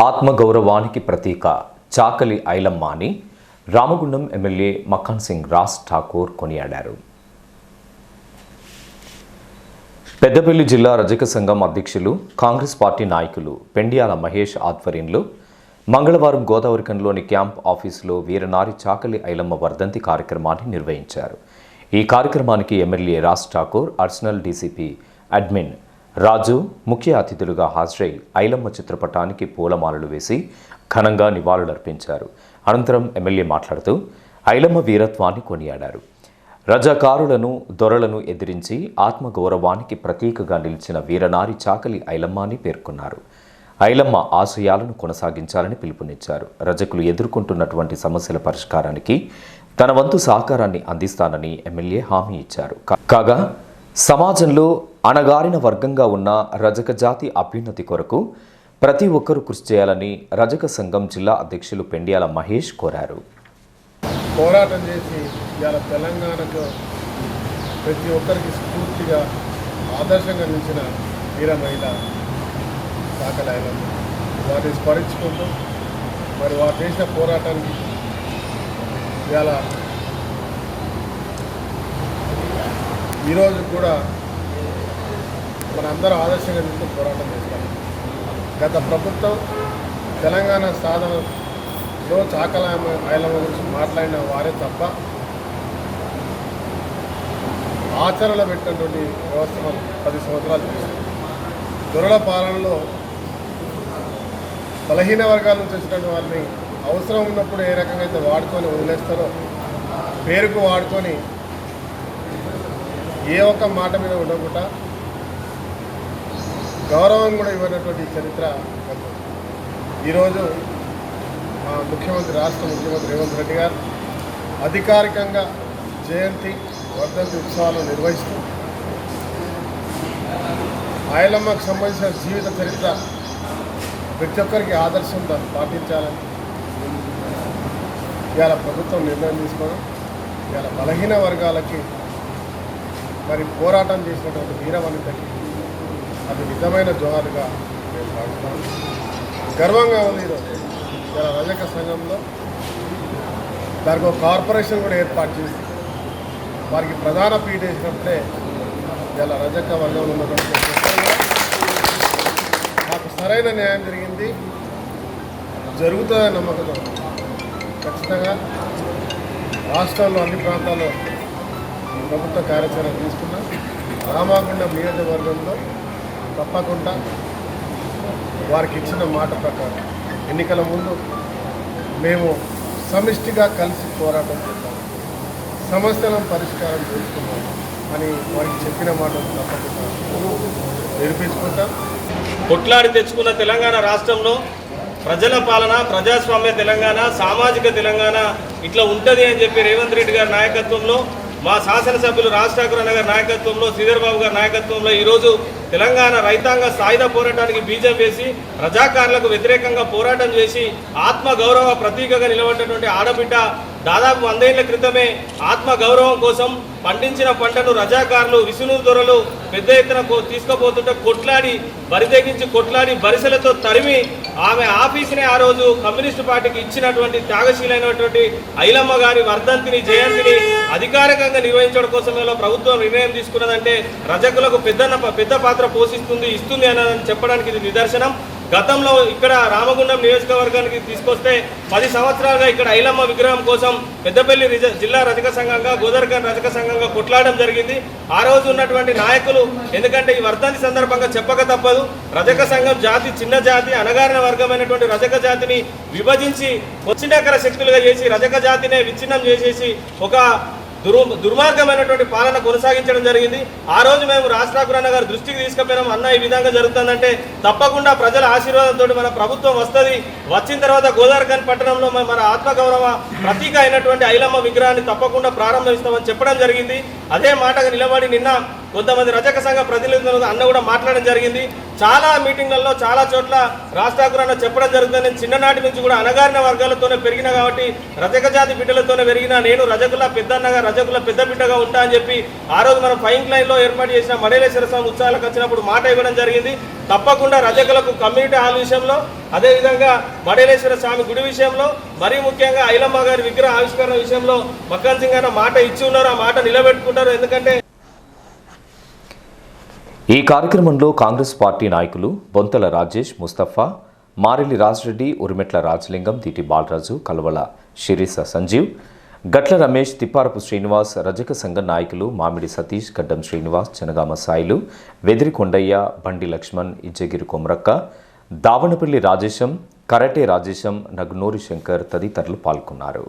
ఆత్మగౌరవానికి ప్రతీక చాకలి ఐలమ్మ అని రామగుండం ఎమ్మెల్యే మఖాన్ సింగ్ రాజ్ ఠాకూర్ కొనియాడారు. పెద్దపల్లి జిల్లా రజక సంఘం అధ్యక్షులు కాంగ్రెస్ పార్టీ నాయకులు పెండియాల మహేష్ ఆధ్వర్యంలో మంగళవారం గోదావరికంలోని క్యాంప్ ఆఫీసులో వీరనారి చాకలి ఐలమ్మ వర్ధంతి కార్యక్రమాన్ని నిర్వహించారు. ఈ కార్యక్రమానికి ఎమ్మెల్యే రాజ్ ఠాకూర్ అర్సనల్ డీసీపీ అడ్మిన్ రాజు ముఖ్య అతిథులుగా హాజరై ఐలమ్మ చిత్రపటానికి పూలమాలలు వేసి ఘనంగా నివాళులర్పించారు. అనంతరం ఎమ్మెల్యే మాట్లాడుతూ ఐలమ్మ వీరత్వాన్ని కొనియాడారు. రజాకారులను దొరలను ఎదిరించి ఆత్మగౌరవానికి ప్రతీకగా నిలిచిన వీరనారి చాకలి ఐలమ్మ అని పేర్కొన్నారు. ఐలమ్మ ఆశయాలను కొనసాగించాలని పిలుపునిచ్చారు. రజకులు ఎదుర్కొంటున్నటువంటి సమస్యల పరిష్కారానికి తన వంతు సహకారాన్ని అందిస్తానని ఎమ్మెల్యే హామీ ఇచ్చారు. కా- కాగా సమాజంలో అణగారిన వర్గంగా ఉన్న రజక జాతి అభ్యున్నతి కొరకు ప్రతి ఒక్కరూ కృషి చేయాలని రజక సంఘం జిల్లా అధ్యక్షులు పెండియాల మహేష్ కోరారు. పోరాటం చేసి ఇవాళ తెలంగాణకు ప్రతి ఒక్కరికి స్ఫూర్తిగా ఆదర్శంగా నిలిచిన వీర మహిళ సాకలాయన వారిని స్మరించుకుంటూ మరి వారు చేసిన పోరాటానికి ఇవాళ ఈరోజు కూడా మనందరూ ఆదర్శంగా తీసుకుని పోరాటం చేస్తాం. గత ప్రభుత్వం తెలంగాణ సాధనలో చాకల ఐలమ్మ గురించి మాట్లాడిన వారే తప్ప ఆచరణ పెట్టినటువంటి వ్యవస్థ మనం పది సంవత్సరాలు చేస్తాం దొరల పాలనలో బలహీన వర్గాల నుంచి వచ్చినటువంటి వారిని అవసరం ఉన్నప్పుడు ఏ రకంగా అయితే వాడుకొని వదిలేస్తారో పేరుకు వాడుకొని ఏ ఒక్క మాట మీద ఉండకుండా గౌరవం కూడా ఇవ్వనటువంటి చరిత్ర ఈరోజు మా ముఖ్యమంత్రి రాష్ట్ర ముఖ్యమంత్రి రేవంత్ రెడ్డి గారు అధికారికంగా జయంతి వర్ధంతి ఉత్సవాలు నిర్వహిస్తూ ఆయలమ్మకు సంబంధించిన జీవిత చరిత్ర ప్రతి ఒక్కరికి ఆదర్శం దాన్ని పాటించాలని ఇవాళ ప్రభుత్వం నిర్ణయం తీసుకోవడం ఇవాళ బలహీన వర్గాలకి మరి పోరాటం చేసినటువంటి వీరవనితకి అది నిజమైన జోహారుగా మేము భావిస్తాము గర్వంగా ఉంది ఈరోజు. ఇలా రజక సంఘంలో దానికి ఒక కార్పొరేషన్ కూడా ఏర్పాటు చేసి వారికి ప్రధాన పీఠ వేసినప్పుడే ఇలా రజక వర్గంలో ఉన్నటువంటి ప్రతి మాకు సరైన న్యాయం జరిగింది. జరుగుతుందని నమ్మకంతో ఖచ్చితంగా రాష్ట్రంలో అన్ని ప్రాంతాల్లో ప్రభుత్వ కార్యాచరణ తీసుకున్నా. రామాగుండం నియోజకవర్గంలో తప్పకుండా వారికి ఇచ్చిన మాట ప్రకారం ఎన్నికల ముందు మేము సమిష్టిగా కలిసి పోరాటం చేద్దాం. సమస్యలను పరిష్కారం చేసుకున్నాం అని వారికి చెప్పిన మాట తప్పకుండా నిరూపించుకుంటాం. కొట్లాడి తెచ్చుకున్న తెలంగాణ రాష్ట్రంలో ప్రజల పాలన ప్రజాస్వామ్య తెలంగాణ సామాజిక తెలంగాణ ఇట్లా ఉంటుంది అని చెప్పి రేవంత్ రెడ్డి గారి నాయకత్వంలో మా శాసనసభ్యులు రాజ్ ఠాకూర్ గారి నాయకత్వంలో శ్రీధర్ బాబు గారి నాయకత్వంలో ఈరోజు తెలంగాణ రైతాంగ సాయుధ పోరాటానికి బీజం వేసి ప్రజాకారులకు వ్యతిరేకంగా పోరాటం చేసి ఆత్మ గౌరవ ప్రతీకగా నిలబడినటువంటి ఆడబిడ్డ దాదాపు వందేళ్ళ క్రితమే ఆత్మ గౌరవం కోసం పండించిన పంటను రజాకారులు విసును దొరలు పెద్ద ఎత్తున కో- తీసుకుపోతుంటే కొట్లాడి బరితెగించి కొట్లాడి బరిసెలతో తరిమి ఆమె ఆఫీసునే ఆ రోజు కమ్యూనిస్టు పార్టీకి ఇచ్చినటువంటి త్యాగశీలైనటువంటి ఐలమ్మ గారి వర్ధంతిని జయంతిని అధికారికంగా నిర్వహించడం కోసమేలో ప్రభుత్వం నిర్ణయం తీసుకున్నదంటే రజకులకు పెద్ద పెద్ద పాత్ర పోషిస్తుంది ఇస్తుంది అని చెప్పడానికి ఇది నిదర్శనం. గతంలో ఇక్కడ రామగుండం నియోజకవర్గానికి తీసుకొస్తే పది సంవత్సరాలుగా ఇక్కడ ఐలమ్మ విగ్రహం కోసం పెద్దపల్లి రిజ- జిల్లా రజక సంఘంగా గోదర్గన్ రజక సంఘంగా కొట్లాడడం జరిగింది. ఆ రోజు ఉన్నటువంటి నాయకులు ఎందుకంటే ఈ వర్ధంతి సందర్భంగా చెప్పక తప్పదు. రజక సంఘం జాతి చిన్న జాతి అనగారిన వర్గమైనటువంటి రజక జాతిని విభజించి వచ్చినకర శక్తులుగా చేసి రజక జాతినే విచ్ఛిన్నం చేసేసి ఒక దుర్ దుర్మార్గమైనటువంటి పాలన కొనసాగించడం జరిగింది. ఆ రోజు మేము రాష్ట్రాకుర అన్న గారి దృష్టికి తీసుకుపోయినాం. అన్న ఈ విధంగా జరుగుతుందంటే తప్పకుండా ప్రజల ఆశీర్వాదంతో మన ప్రభుత్వం వస్తుంది. వచ్చిన తర్వాత గోదావరిఖాన్ పట్టణంలో మన ఆత్మగౌరవ ప్రతీక అయినటువంటి ఐలమ్మ విగ్రహాన్ని తప్పకుండా ప్రారంభిస్తామని చెప్పడం జరిగింది. అదే మాటగా నిలబడి నిన్న కొంతమంది రజక సంఘ ప్రతినిధులు అన్న కూడా మాట్లాడడం జరిగింది. చాలా మీటింగ్లలో చాలా చోట్ల రాజ్ ఠాకూర్ అన్న చెప్పడం జరుగుతుంది. నేను చిన్ననాటి నుంచి కూడా అనగారిన వర్గాలతోనే పెరిగిన కాబట్టి రజక జాతి బిడ్డలతోనే పెరిగిన నేను రజకుల పెద్దన్నగా రజకుల పెద్ద బిడ్డగా ఉంటా అని చెప్పి ఆ రోజు మనం ఫైన్ లైన్లో ఏర్పాటు చేసిన మడేలేశ్వర స్వామి ఉత్సవాలకు వచ్చినప్పుడు మాట ఇవ్వడం జరిగింది. తప్పకుండా రజకులకు కమ్యూనిటీ హాల్ విషయంలో అదేవిధంగా మడేలేశ్వర స్వామి గుడి విషయంలో మరీ ముఖ్యంగా ఐలమ్మ గారి విగ్రహ ఆవిష్కరణ విషయంలో మక్కన్ సింగ్ అన్న మాట ఇచ్చి ఉన్నారు. ఆ మాట నిలబెట్టుకుంటారు. ఎందుకంటే ఈ కార్యక్రమంలో కాంగ్రెస్ పార్టీ నాయకులు బొంతల రాజేష్ ముస్తఫా మారెల్లి రాజరెడ్డి ఉరిమెట్ల రాజలింగం దిటి బాలరాజు కలవల శిరీస సంజీవ్ గట్ల రమేష్ తిప్పారపు శ్రీనివాస్ రజక సంఘ నాయకులు మామిడి సతీష్ గడ్డం శ్రీనివాస్ చెనగామ సాయిలు వెదిరి కొండయ్య బండి లక్ష్మణ్ ఇజ్జగిరి కొమరక్క దావనపల్లి రాజేశం కరటే రాజేశం నగ్నూరి శంకర్ తదితరులు పాల్గొన్నారు.